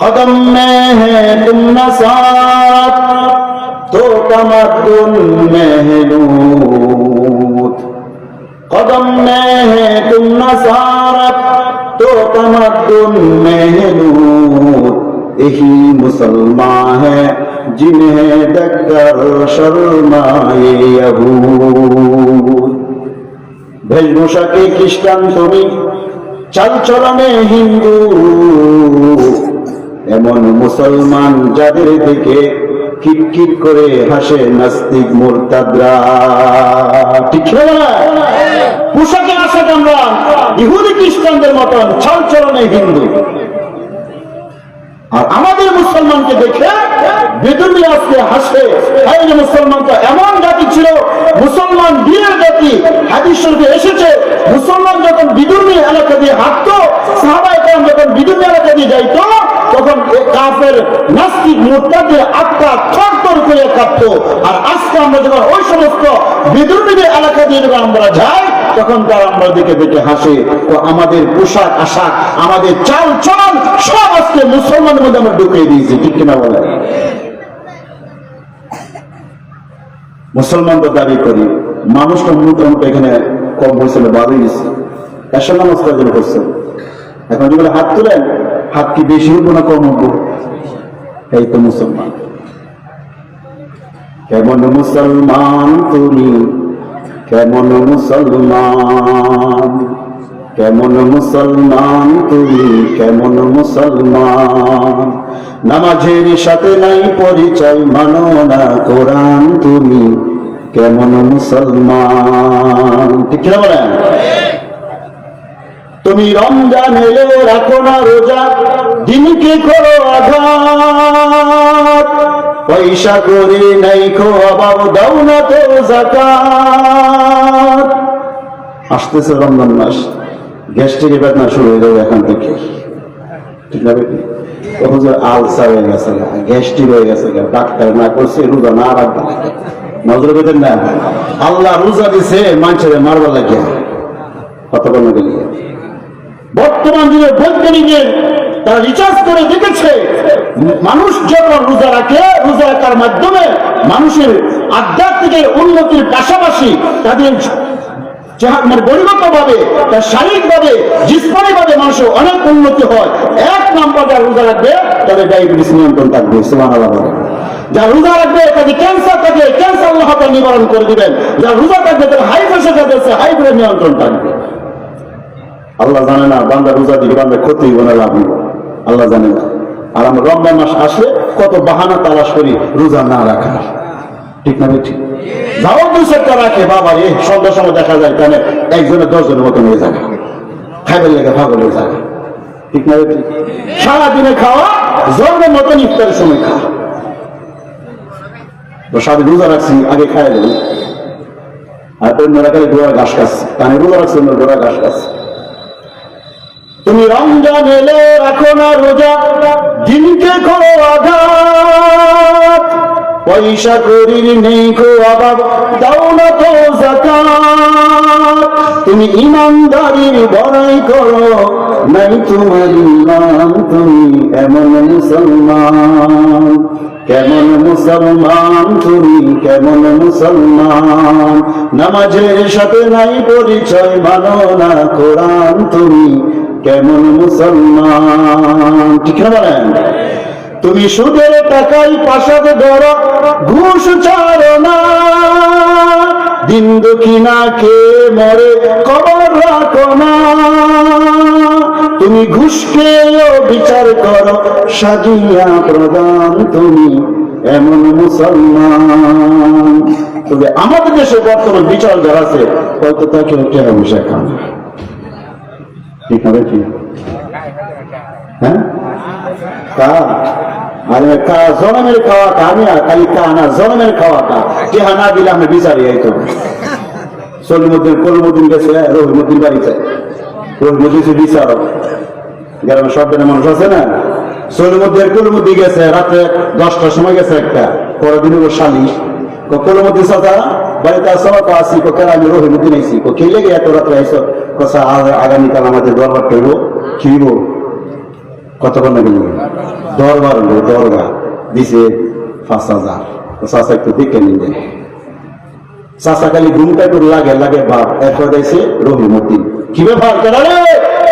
قدم میں ہے تم نصاب تو تمدن محلوت قدم میں ہے تم نصارت تو تمدن محلوت یہی مسلمان ہے جنہیں دیکھ کر شرمائے یہود ভেষভূষাকে খ্রিস্টান তুমি চালচরণে হিন্দু এমন মুসলমান যাদের দিকে কিটকিট করে হাসে নাস্তিক মোরতাদরা। ঠিক পোশাকে আসে আমরা, ইহুদি খ্রিস্টানদের মতন ছল চলনে হিন্দু। আর আমাদের মুসলমানকে দেখে বেদুনি আজকে হাসে এই মুসলমান তো এমন জাতি ছিল, মুসলমান বীরের জাতি, হাদিস শরীফে এসেছে, মুসলমান যখন বিদুর্মী এলাকা দিয়ে হাঁটতো সাহাবাই কালাম যখন বিদুর্মী এলাকা দিয়ে যাইতো, তখন কাফের নাস্তিক মোর্তাদের আত্মা থরথর করে কাঁপতো। আর আজকে আমরা যখন ওই সমস্ত বিদুর্মীদের এলাকা দিয়ে যখন আমরা যাই, তখন তারা আমরা দিকে দেখে হাসে, তো আমাদের পোশাক, আশাক, আমাদের চাল চলন মধ্যে আমরা ঢুকিয়ে দিয়েছি, ঠিক কিনা বলে মুসলমান তো দাবি করি, মানুষ তো মোটামুটি এখানে কম হয়েছিল বাড়ি গেছে এসব নামাজ কয়জন করছেন এখন যেগুলো হাত তুলেন, হাত কি বেশি হব না কম হব এই তো মুসলমান। কেমন মুসলমান তুমি, কেমন মুসলমান? কেমন মুসলমান তুমি, কেমন মুসলমান? নামাজের সাথে নাই পরিচয়, মানো না কোরআন তুমি, কেমন মুসলমান? ঠিক কিনা বলেন? তুমি রমজান এলেও রাখো না রোজা, দিনকে করো আঘাত। পয়সা করে নাই খো অভাব, দাও না তো জাকাত। আসতেছে রমজান মাস। গ্যাস্ট্রিক বেদনা শুরু হয়ে যাবে এখান থেকে। ঠিক না বেটি? যে আলসার হয়ে গেছে গ্যাস্ট্রিক হয়ে গেছে ডাক্তার না করছে, রোজা না রাখবে। নজর বেঁধেন না। আল্লাহ রোজা দিছে, মানুষের মারবার লাগিয়া। কত কোনো গেলিয়ে বর্তমান যুগে বৈজ্ঞানিকের তারা রিচার্জ করে দেখেছে, মানুষ যখন রোজা রাখে, রোজা রাখার মাধ্যমে মানুষের আধ্যাত্মিকের উন্নতির পাশাপাশি তাদের যাহা মানে ভাবে তার শারীরিক জিসমানি মানুষের অনেক উন্নতি হয়। এক নাম্বার যারা রোজা রাখবে, তাদের ডায়াবেটিস নিয়ন্ত্রণ থাকবে। বলে রোজা রাখবে, তাদের ক্যান্সার ক্যান্সার আল্লাহ নিবারণ করে দিবেন। যারা রোজা থাকবে তাদের হাই প্রেশার থাকবে সে হাই প্রেশার নিয়ন্ত্রণ থাকবে। আল্লাহ জানে না বান্দা রোজা দিকে বান্দা ক্ষতি না, লাভ আল্লাহ জানে না। আর আমরা রমজান মাস আসলে কত বাহানা তালাশ করি, রোজা না রাখা। ঠিক না ঠিক? যাও দুই চারটা বাবা রে, সন্ধ্যার সময় দেখা যায় কেন একজনের দশজনের মতো নিয়ে যাবে খাইবার লেগে ভাগল হয়ে যাবে ঠিক না সারাদিনে খাওয়া, জন্মের মতন ইফতারের সময় খাওয়া। তো রোজা রাখছি, আগে খাই আর ঘাস খাচ্ছে। রোজা অন্য ঘাস খাচ্ছে। তুমি রমজান এলে রাখো না রোজা, দিনকে করো আঘাত। পয়সা করির নেই কো অভাব, দাও না তো তুমি ইমানদারির বড়াই করো, নাই তোমার ইমান তুমি এমন মুসলমান। কেমন মুসলমান তুমি, কেমন মুসলমান। নামাজের সাথে নাই পরিচয়, মানো না কোরআন তুমি, কেমন মুসলমান। ঠিক না বলেন? তুমি সুদের টাকাই পাশাদ ধর, ঘুষ ছাড়ো না। দিন দক্ষিণা কে মরে কবর রাখো না। তুমি ঘুষকে বিচার করো, সাজিয়া প্রদান তুমি এমন মুসলমান। তবে আমাদের দেশে বর্তমান বিচার যারা আছে, হয়তো তাকে টেরা বসে খান? ঠিক হবে ঠিক হ্যাঁ? কা কা জনমের খাওয়া কা আমি আর খালি কা না, জনমের খাওয়া কা যে না দিলে আমি বিচারি এই তো সলিমুদ্দিন, কলিমুদ্দিন গেছে রহিমুদ্দিন বাড়িতে। রহিমুদ্দিন সে বিচারক। গ্রামের সব মানুষ আছে না? সলিমুদ্দিন, কলিমুদ্দিন গেছে রাত্রে দশটার সময় গেছে একটা। পরের দিন ওর শালি। কলিমুদ্দিন সাদা বাড়িতে আসো তো আসি কোকে আমি রহিমুদ্দিন আইসি কো খেলে গিয়ে এত রাত্রে আইসো কোসা আগামীকাল আমাদের দরবার করব খিব কত কন্যা গেল দরবার হলো দরবার দিছে পাঁচ হাজার। চাষা একটু দেখে নিলে চাষা খালি ঘুমটা করে লাগে লাগে বাপ। এরপর দিয়েছে রহিমুদ্দিন। কি ব্যাপার কেন রে?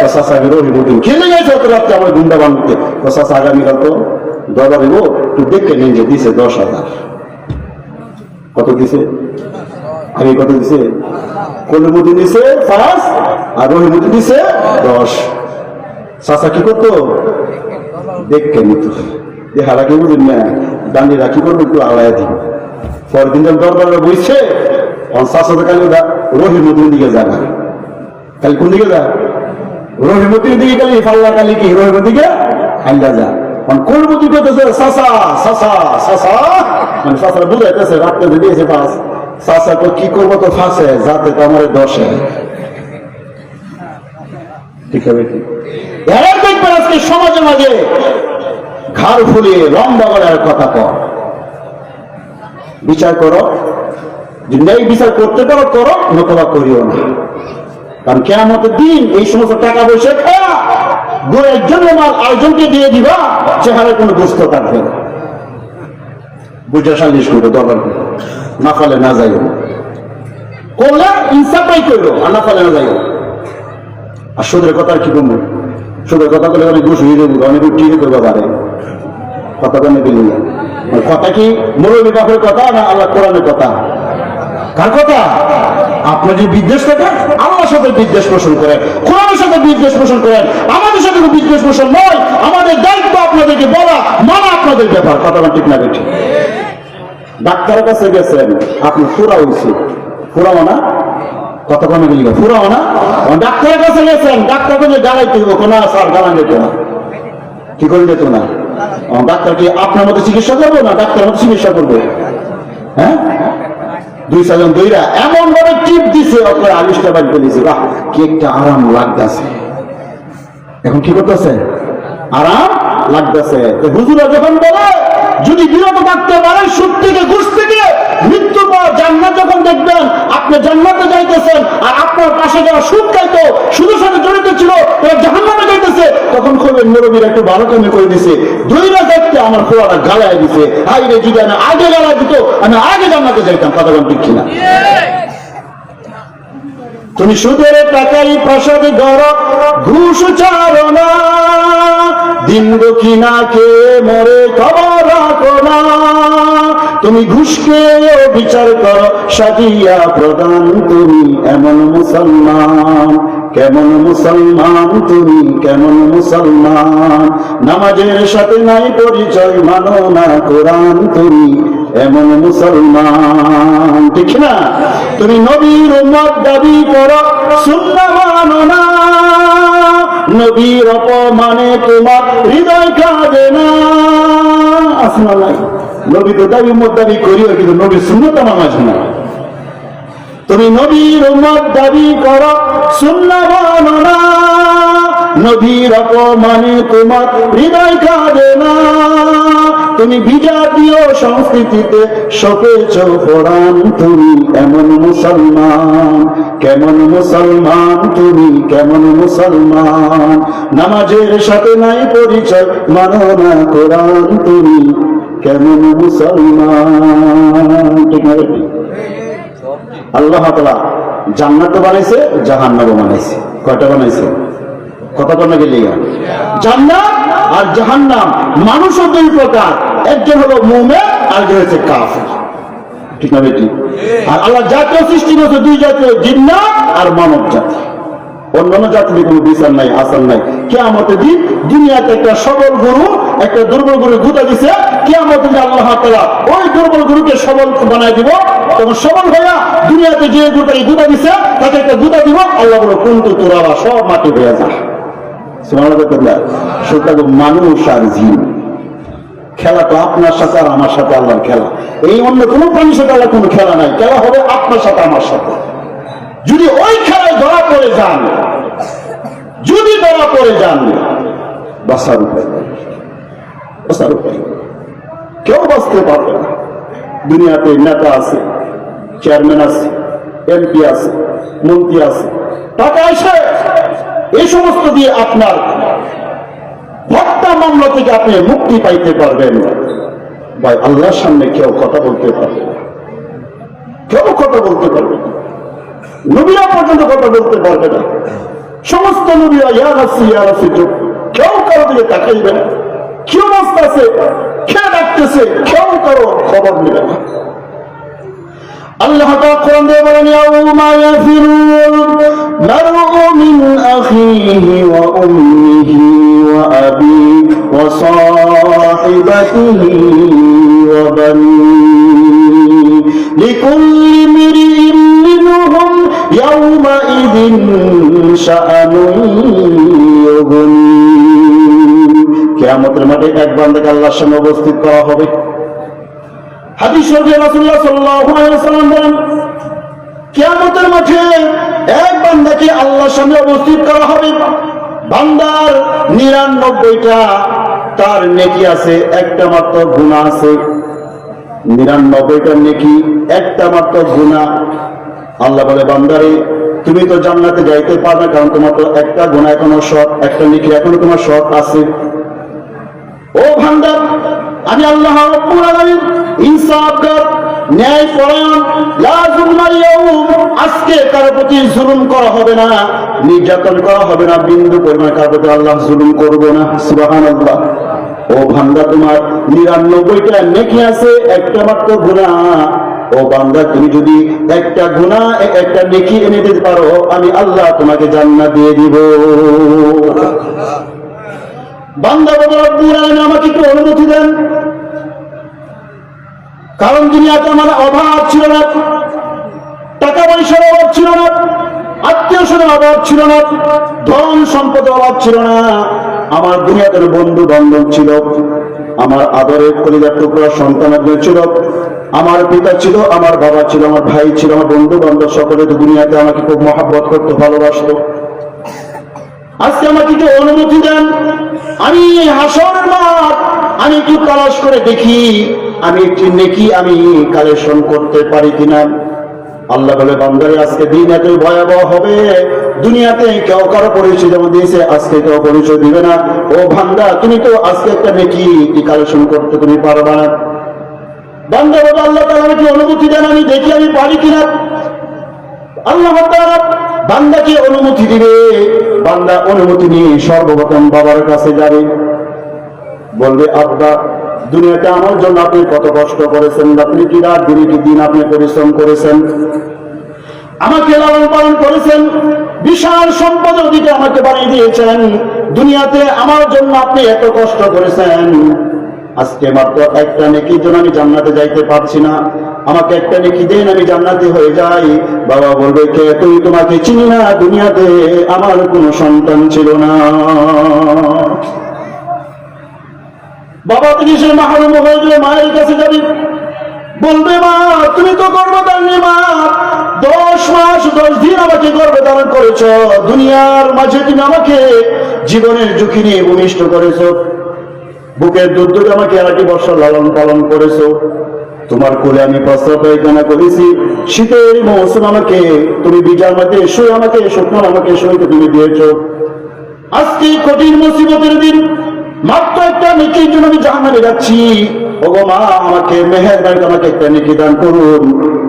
তো চাষাকে রহিমুদ্দিন খেলে গেছে অত রাত্রে আমার ঘুমটা বানতে চাষা আগামীকাল তো দরবার হইব, একটু দেখে নিন যে দিছে দশ হাজার। কত দিছে? আগে কত দিছে? কলিমুদ্দিন দিছে পাঁচ, আর রহিমুদ্দিন দিছে দশ। চাষা কি করতো? দেখকে নিত দেখারা কি বুঝুন না? দান্ডিরা কি করব, একটু আলায় দিব। পরের দিন দরবারে বইছে চাষা কালি রহিমুদ্দিন দিকে যাবে কালি কোন দিকে যা রহিমুদ্দিন দিকে কালি ফাল্লা কালি কি? রহিমুদ্দিন দিকে হাইলা যা মানে কোন মতি করতেছে? সাসা সাসা সাসা মানে সাসা বুঝাইতেছে, রাত্রে দিয়েছে পাস সাসা তো কি করব তো ফাঁসে? যাতে তো আমার দশে ঠিক হবে কি এরা দেখবেন আজকে সমাজে মাঝে ঘাড় ফুলিয়ে লম্বা গলার কথা কর বিচার করো। যে নেই বিচার করতে পারো, করো, নতবা করিও না। কারণ কেমতের দিন এই সমস্ত টাকা পয়সা খায়া দু একজন মাল আরেকজনকে দিয়ে দিবা, চেহারায় কোনো দুস্থ থাকবে না। বুঝে সালিশ করবে দরকার করবে না ফলে না যাইও। করলে ইনসাফাই করল আর না ফলে না যাইও। আর সুদের কথা কি করব সুদের কথা বলে অনেক ঘুষ হয়ে যাব অনেক ঠিক করবে পারে কথা কেন না। মানে কথা কি? মুরব্বী বাপের কথা না আল্লাহ কোরআনের কথা? কার কথা? আপনার যে বিদ্বেষ থাকে আল্লাহর সাথে বিদ্বেষ পোষণ করেন, কোরআনের সাথে বিদ্বেষ পোষণ করেন, আমাদের সাথে বিদ্বেষ পোষণ নয়, আমাদের দায়িত্ব আপনাদেরকে বলা, মানা আপনাদের ব্যাপার। কথাটা ঠিক না ঠিক? ডাক্তারের কাছে গেছেন, আপনি পুরা হয়েছে পুরাও না কত কমে গেলি না? ডাক্তারের কাছে গেছেন, ডাক্তার কাছে গালাইতে দেবো কোনো স্যার গালান যেত না। কি করে যেত না? ডাক্তার আপনার মতো চিকিৎসা করব না ডাক্তার মতো চিকিৎসা করব? হ্যাঁ? দুই সাজন দুইরা এমন ভাবে টিপ দিছে ওকে আলিশটা দিছে। বাহ, কি একটা আরাম লাগতেছে। এখন কি করতেছে? আরাম লাগতেছে। হুজুরা যখন বলে, যদি বিরত থাকতে পারে, সুদ থেকে, ঘুষ থেকে মৃত্যু পর জান্নাত যখন দেখবেন, আপনি জান্নাতে যাইতেছেন আর আপনার পাশে যারা সুদ খাইতো, সুদের সাথে জড়িত ছিল, তারা জাহান্নামে যাইতেছে, তখন করবেন মুরব্বীর একটু ভালো কামে করে দিছে। দুইটা দেখতে আমার পোড়াটা গালায় দিছে। হাই রে যদি আমি আগে গালায় দিত, আমি আগে জান্নাতে যাইতাম, কথা ঠিক কিনা? তুমি সুদের টাকাই প্রসাদ গর ঘুষ চারো না। দিন দক্ষিণা কে মরে খবর রাখো না। তুমি ঘুষকে বিচার করো, সাজিয়া প্রদান তুমি এমন মুসলমান। কেমন মুসলমান তুমি, কেমন মুসলমান। নামাজের সাথে নাই পরিচয়, মানো না কোরআন তুমি, এমন মুসলমান। ঠিক না? তুমি নবীর উম্মত দাবি করো, সুন্না মানো না। নবীর অপমানে তোমার হৃদয় কাঁদে না। আসনা নাই। নবী তো দাবি দাবি করিও, কিন্তু নবীর সুন্নত নামাজ না তুমি নবীর উম্মত দাবি করো সুন্না মানো। অপমানে তোমার হৃদয় কাঁদে না। তুমি বিজাতীয় সংস্কৃতিতে তুমি এমন মুসলমান। কেমন মুসলমান, তুমি কেমন মুসলমান। নামাজের সাথে নাই পরিচয় মানো না কোরআন, তুমি কেমন মুসলমান? ঠিক না? আল্লাহ তালা জান্নাত বানাইছে, জাহান্নামও বানাইছে। কয়টা বানাইছে? কথা বলনা গেলে জান্নাত আর জাহান্নাম মানুষও দুই প্রকার। একজন হলো মুমে আর একজন হচ্ছে কাফের। ঠিক না বেটি আর আল্লাহ জাতীয় সৃষ্টি করেছে দুই জাতীয়, জিন্নাত আর মানব জাতি অন্যান্য জাতির কোনো বিচার নাই আসার নাই। কেয়ামতের দিন দুনিয়াতে একটা সবল গরু, একটা দুর্বল দিছে। কেয়ামতের দিন আল্লাহ তাআলা ওই দুর্বল গরুকে সবল দিব। তখন সবল হইয়া দুনিয়াতে যে দিছে, তাকে একটা দিব। আল্লাহ বলো সব মাটি হয়ে সুতরাং মানুষ আর জিন, খেলা তো আপনার সাথে আর আমার সাথে আল্লাহর খেলা। এই অন্য কোনো প্রাণীর সাথে আল্লাহ কোনো খেলা নাই। খেলা হবে আপনার সাথে, আমার সাথে। যদি ওই খেলায় ধরা পড়ে যান, যদি ধরা পড়ে যান বাসার উপায়। বাঁচার উপায় কেউ বাঁচতে পারবে না। দুনিয়াতে নেতা আছে, চেয়ারম্যান আছে এমপি আছে, মন্ত্রী আছে। টাকা এসে এই সমস্ত দিয়ে আপনার হত্যা মামলা থেকে আপনি মুক্তি পাইতে পারবেন ভাই, আল্লাহর সামনে কেউ কথা বলতে পারবে কেউ কথা বলতে পারবে না। নবীরা পর্যন্ত কথা বলতে পারবে না। সমস্ত নবীরা, ইয়া রাসি চুপ। কেউ কারও দিকে তাকাইবে না। কেউ বসতেছে কে ডাকতেছে? কেউ কারও খবর নেবে না। আল্লাহ কোরআন দিয়ে বলেন, ইয়াউমা ইয়াফিরুল মারউ মিন আখিহি ওয়া উম্মিহি ওয়া আবিহি ওয়া সাহিবাতিহি ওয়া বানিহি। ইয়াউমাইযিন শাআনুন ইউগনি কিয়ামতের মাঠে এক বান্দাকে আল্লাহর উপস্থিত করা হবে মাঠে এক আল্লাহর উপস্থিত করা হবে বান্দার নিরানব্বইটা তার নেকি আছে একটা মাত্র গুনাহ আছে নিরানব্বইটা নেকি একটা মাত্র গুনাহ আল্লাহ বলে বান্দারে তুমি তো জান্নাতে যাইতে পারবে, কারণ তোমার তো একটা গুনাহ এখনও সৎ একটা নেকি এখনও তোমার সৎ আছে। ও ভান্ডার আমি আল্লাহ রব্বুল আলামিন ইনসাফ ন্যায়, পরায়ণ আজকে প্রতি জুলুম করা হবে না, নির্যাতন করা হবে না, বিন্দু পরিমাণ প্রতি আল্লাহ জুলুম করব না ও ভান্ডা তোমার নিরানব্বইটা নেকি আছে, একটা মাত্র গুনাহ। ও বান্দা, তুমি যদি একটা এ- একটা নেকি এনে দিতে পারো, আমি আল্লাহ তোমাকে জান্নাত দিয়ে দিব। বান্দা বাবা আমাকে একটু অনুমতি দেন। কারণ আমার অভাব ছিল না টাকা পয়সার অভাব ছিল না আত্মীয় স্বজনের অভাব ছিল না ধন সম্পদের অভাব ছিল না। আমার দুনিয়াতে বন্ধু বান্ধব ছিল। আমার আদরের কলিজার টুকরা সন্তান একজন ছিল। আমার পিতা ছিল, আমার বাবা ছিল, আমার ভাই ছিল, আমার বন্ধু বান্ধব সকলে দুনিয়াতে আমাকে খুব মহাব্বত করতে ভালোবাসতো। আজকে আমাকে একটু অনুমতি দেন? আমি হাসর মাঠ, আমি একটু তালাশ করে দেখি, আমি একটি নেকি আমি কালেকশন করতে পারি কিনা। আল্লাহ বলে, বান্দারে, আজকে দিন এতই ভয়াবহ হবে। দুনিয়াতে কেউ কারও পরিচয় যেমন দিয়েছে, আজকে কেউ পরিচয় দিবে না। ও ভান্ডা তুমি তো আজকে একটা নেকি কালেকশন করতে তুমি পারবা না। বান্দা বাবা আল্লাহ তালা আমাকে অনুমতি দেন, আমি দেখি আমি পারি কিনা। আল্লাহ বান্দাকে অনুমতি দিবে। বান্দা অনুমতি নিয়ে সর্বপ্রথম বাবার কাছে যাবে। বলবে, আব্বা দুনিয়াতে আমার জন্য আপনি কত কষ্ট করেছেন আপনি কি রাত দিনে, কি দিন আপনি পরিশ্রম করেছেন? আমাকে লালন পালন করেছেন, বিশাল সম্পদ দিকে আমাকে বানিয়ে দিয়েছেন, দুনিয়াতে আমার জন্য আপনি এত কষ্ট করেছেন। আজকে মাত্র একটা নেকির জন্য আমি জান্নাতে যাইতে পারছি না। আমাকে একটা নেকি দেন, আমি জান্নাতে হয়ে যাই। বাবা বলবে, কে তুই? তোমাকে চিনি না দুনিয়াতে। আমার কোনো সন্তান ছিল না। বাবা, তুমি সে মাহরুম হয়ে গেলে মায়ের কাছে যাবি। বলবে, মা, তুমি তো গর্ভধারণী, মা। দশ মাস, দশ দিন আমাকে গর্ভধারণ করেছ। দুনিয়ার মাঝে তুমি আমাকে জীবনের ঝুঁকি নিয়ে ভূমিষ্ঠ করেছ। বুকের দুধ দুধ আমাকে আড়াটি বছর লালন পালন করেছ। তোমার কোলে আমি প্রস্তাব পায়খানা করেছি। শীতের মৌসুম আমাকে, তুমি বিজার মধ্যে শুয়ে আমাকে, শুকনো আমাকে শুয়ে তুমি দিয়েছ। আজকে কঠিন মুসিবতের দিন মাত্র একটা নেকির জন্য আমি জাহান্নামে যাচ্ছি। একটা করুন।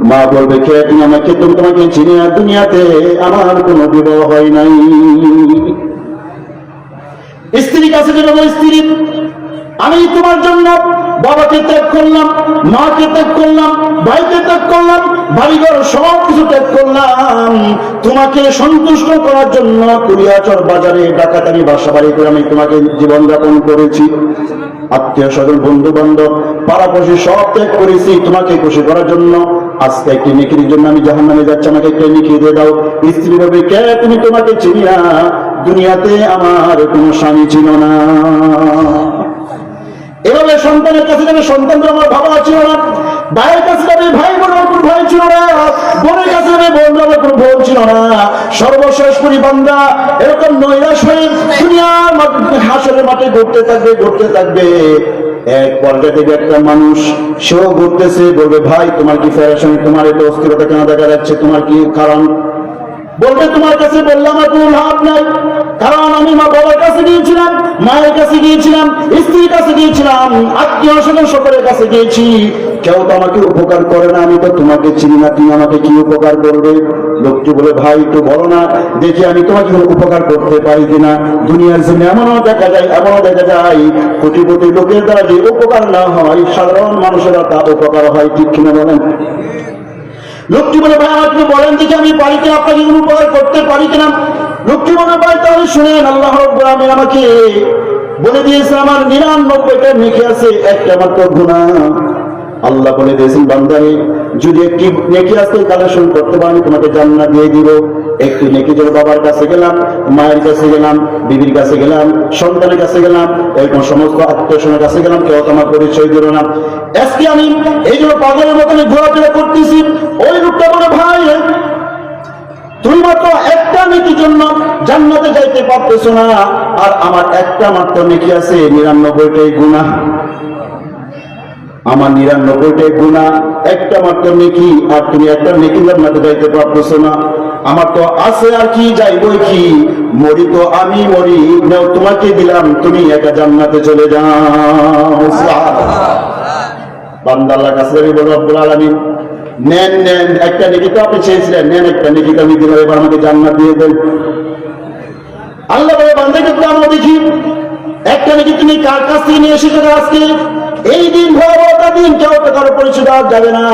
মা বলবে, কে তুমি আমাকে, তুমি তোমাকে চিনি না দুনিয়াতে আমার কোনো হয় নাই। কাছে স্ত্রী, আমি তোমার জন্য বাবাকে ত্যাগ করলাম, মাকে ত্যাগ করলাম, ভাইকে ত্যাগ করলাম বাড়িঘর সব কিছু ত্যাগ করলাম। তোমাকে সন্তুষ্ট করার জন্য কুড়িয়াচর বাজারে ডাকাতারি বাসা বাড়ি করে আমি তোমাকে জীবনযাপন করেছি। আত্মীয় স্বজন বন্ধু বান্ধব পাড়াপড়শি সব ত্যাগ করেছি। তোমাকে খুশি করার জন্য আজকে একটি নিকির জন্য আমি জাহান নামে যাচ্ছি। আমাকে একটা নিকি দিয়ে দাও। স্ত্রী ভাবে কে তুমি? তোমাকে চিনি না। দুনিয়াতে আমার কোনো স্বামী ছিল না। এভাবে সন্তানের কাছে যাবে সন্তান আমার বাবা ছিল না, ভাইয়ের কাছে যাবে ভাই বোন আমার ভাই ছিল না, বোনের কাছে যাবে বোন আমার কোনো বোন ছিল না। সর্বশেষ করি, বান্দা, এরকম নৈরাশ হয়ে দুনিয়ার হাসরের মাঠে ঘুরতে থাকবে ঘুরতে থাকবে। এক পর্যায়ে দেখবে একটা মানুষ, সেও ঘুরতেছে, বলবে, ভাই, তোমার কি ফেরার তোমার এত অস্থিরতা কেন দেখা যাচ্ছে? তোমার কি কারণ? বলবে, তোমার কাছে বললাম আমার কোনো লাভ নাই। কারণ আমি মা বাবার কাছে গিয়েছিলাম, মায়ের কাছে গিয়েছিলাম, স্ত্রীর কাছে গিয়েছিলাম, আত্মীয় স্বজন সকলের কাছে গিয়েছি। কেউ তো আমাকে উপকার করে না, আমি তো তোমাকে চিনি না, তুমি আমাকে কি উপকার করবে? লোকটি বলে, ভাই, একটু বলো না, দেখি আমি তোমাকে উপকার করতে পারি কিনা। দুনিয়ার জন্য এমনও দেখা যায়, এমনও দেখা যায় কোটি কোটি লোকের দ্বারা যে উপকার না হয়, সাধারণ মানুষেরা তা উপকার হয় ঠিক কিনা বলেন? লোকটি বলে, ভাই, আমার বলেন দেখি, আমি বাড়িতে আপনাকে কোনো উপকার করতে পারি কিনা? লোকটি বলে, ভাই, তাহলে শুনেন, আল্লাহ গ্রামে আমাকে বলে দিয়েছে, আমার নিরানব্বইটা মেখে আছে, একটা মাত্র গুণা আল্লাহ বলে দিয়েছেন, বান্দারে, যদি একটি নেকি আসতে কালেকশন করতে পারো, আমি তোমাকে জান্নাত দিয়ে দিব। একটি নেকি জন্য বাবার কাছে গেলাম, মায়ের কাছে গেলাম, বিবির কাছে গেলাম, সন্তানের কাছে গেলাম, এরকম সমস্ত আত্মীয় কাছে গেলাম, কেউ তো আমার পরিচয় দিল না। আজকে আমি এই জন্য পাগলের মতন ঘোরাফেরা করতেছি, ওই লোকটা বলে ভাই তুমি মাত্র একটা নেকির জন্য জান্নাতে যাইতে পারতেছো না, আর আমার একটা মাত্র নেকি আছে, নিরানব্বইটাই গুণা আমার নিরানব্বইটাই গুণা একটা মাত্র নেকি, আর তুমি একটা নেকি জান্নাতে যাইতে পারতেছো না। আমার তো আছে আর কি যাইবই কি? মরি তো আমি, মরি নাও, তোমাকে দিলাম, তুমি একা জান্নাতে চলে যাও। বান্দাল্লাহ কাছে আমি বলো রব্বুল আলামিন, নেন নেন, একটা নেকি তো আপনি চেয়েছিলেন, নেন একটা নেকি তো আমি দিলাম, এবার আমাকে জান্নাত দিয়ে দেন। আল্লাহ বলে, বান্দাকে তো আমরা দেখি, একটা নাকি তুমি কার কাছ থেকে নিয়ে এসেছ আজকে? এই দিন ভয়াবহতা দিন, কেউ তো কারও পরিচয় দেওয়া যাবে না।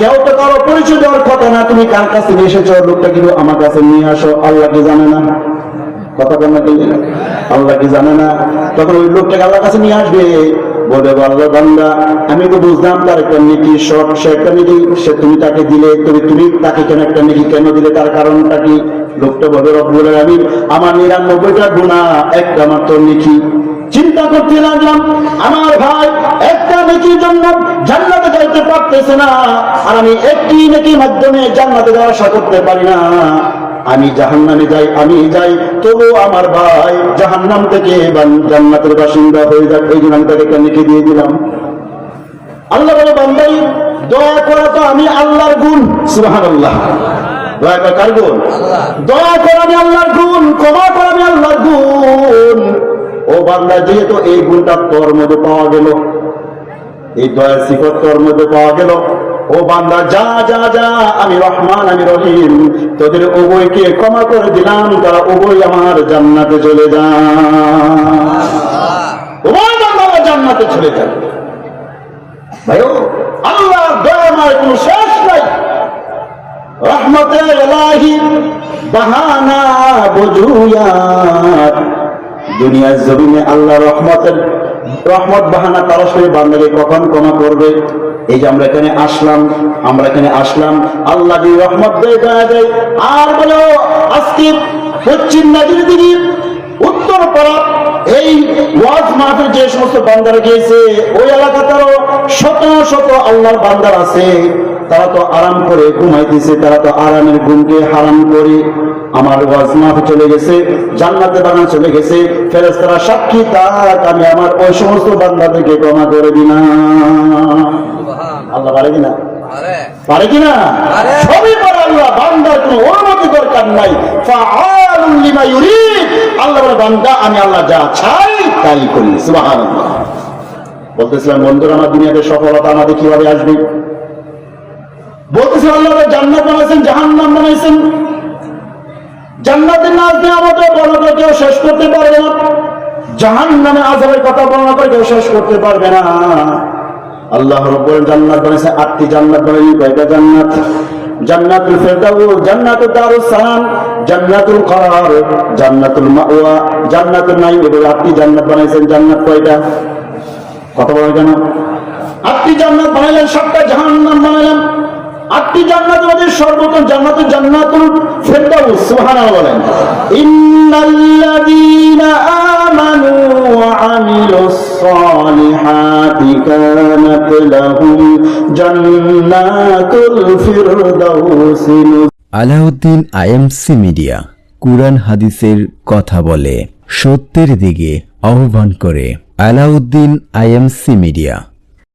কেউ তো কারও পরিচয় দেওয়ার কথা না। তুমি কার কাছ এসেছ? লোকটা কিন্তু আমার কাছে নিয়ে আসো। আল্লাহ কি জানে না? কথা বল কি আল্লাহ কি জানে না? তখন ওই লোকটাকে আল্লাহর কাছে নিয়ে আসবে? বলবে আল্লাহ বান্দা, আমি তো বুঝলাম তার একটা নেকি শখ। সে একটা নেকি, সে তুমি তাকে দিলে, তুমি তুমি তাকে কেন একটা নেকি কেন দিলে? তার কারণটা কি? লোকটা বলবে রব্বুল আমি আমার নিরানব্বইটা গুণা একটা মাত্র নেকি। চিন্তা করতে লাগলাম আমার ভাই একটা নেকির জন্য জান্নাতে যাইতে পারতেছে না আর আমি একটি নেকির মাধ্যমে জান্নাতে যাওয়া আশা করতে পারি না। আমি জাহান্নামে যাই আমি যাই তবু আমার ভাই জাহান্নাম থেকে জান্নাতের বাসিন্দা হয়ে যাক। এই জন্য আমি তাকে একটা নেকি দিয়ে দিলাম। আল্লাহ বলে বান্দাই দয়া করা তো আমি আল্লাহর গুণ। সুবাহান আল্লাহ দয়া করা কার গুণ? দয়া করা আমি আল্লাহর গুণ ক্ষমা করা আমি আল্লাহর গুণ। ও বান্দা, যেহেতু এই গুণটা তোর মধ্যে পাওয়া গেল, এই দয়ার সিফত তোর মধ্যে পাওয়া গেল, ও বান্দা, যা যা যা, আমি রহমান, আমি রহিম, তোদের উভয়কে ক্ষমা করে দিলাম, তারা উভয় আমার জান্নাতে চলে আমার জান্নাতে চলে যান। ভাইও আল্লাহ দয়াময় কোন শেষ নাই। রহমতে বাহানা বজুয়ার দুনিয়ার জমিনে আল্লাহ রহমতের রহমত বাহানা তারা সে বান্দাকে কখন ক্ষমা করবে? এই যে আমরা এখানে আসলাম, আমরা এখানে আসলাম, আল্লাহ যে রহমত দেয়, দয়া দেয়। আর বলো, আজকে পশ্চিম নাজির দিকে উত্তর পাড়া এই ওয়াজ মাহফিল যে সমস্ত বান্দারা গিয়েছে, ওই এলাকাতেও শত শত আল্লাহর বান্দার আছে। তারা তো আরাম করে ঘুমাইতেছে তারা তো আরামের ঘুমকে হারাম করে আমার ওয়াজ মাহফিল চলে গেছে জান্নাতে বাগান চলে গেছে ফেরেস্তারা সাক্ষী তাক আমি আমার ওই সমস্ত বান্দাদেরকে ক্ষমা করে দিলাম আল্লাহ পারে কিনা? পারে। কিনা। সবই পারে আল্লাহ বান্দার কোনো অনুমতি দরকার নাই। লিমা ইউরিদ। আল্লাহ বান্দা আমি আল্লাহ যা চাই তাই করি সুবহানাল্লাহ। বলতেছিলাম বন্ধুরা আমার দুনিয়াতে সফলতা আমাদের কীভাবে আসবে? বলতেছিলাম আল্লাহ জান্নাত বানাইছেন, জাহান্নাম বানাইছেন। জান্নাতের নাচ আমাদের বর্ণনা কেউ শেষ করতে পারবে না। জাহান্নামে আযাবের কথা বর্ণনা করে কেউ শেষ করতে পারবে না। আল্লাহ রব্বুল জান্নাত বানাইছে, আটটি জান্নাত বানাইছে, কয়টা জান্নাত? জান্নাতুল ফেরদাউস জান্নাতুল দারুস সালাম, জান্নাতুল করার, জান্নাতুল মাওয়া, জান্নাতুল নাইম এগুলো আটটি জান্নাত বানাইছেন। জান্নাত কয়টা? কথা বলে কেন? আটটি জান্নাত বানাইলেন সবটা জাহান্নাম বানাইলেন। আটটি জান্নাতের মধ্যে সর্বোত্তম জান্নাত জান্নাতুল ফেরদাউস, সুবহানাল্লাহ বলেন। ইন্নাল্লাযীনা আমানু ওয়া আমিলুস সালিহাতি কানাত লাহুম জান্নাতুল Alauddin I M C media কুরআন হাদিসের কথা বলে সত্যের দিকে আহ্বান করে আলাউদ্দিন আইএমসি মিডিয়া।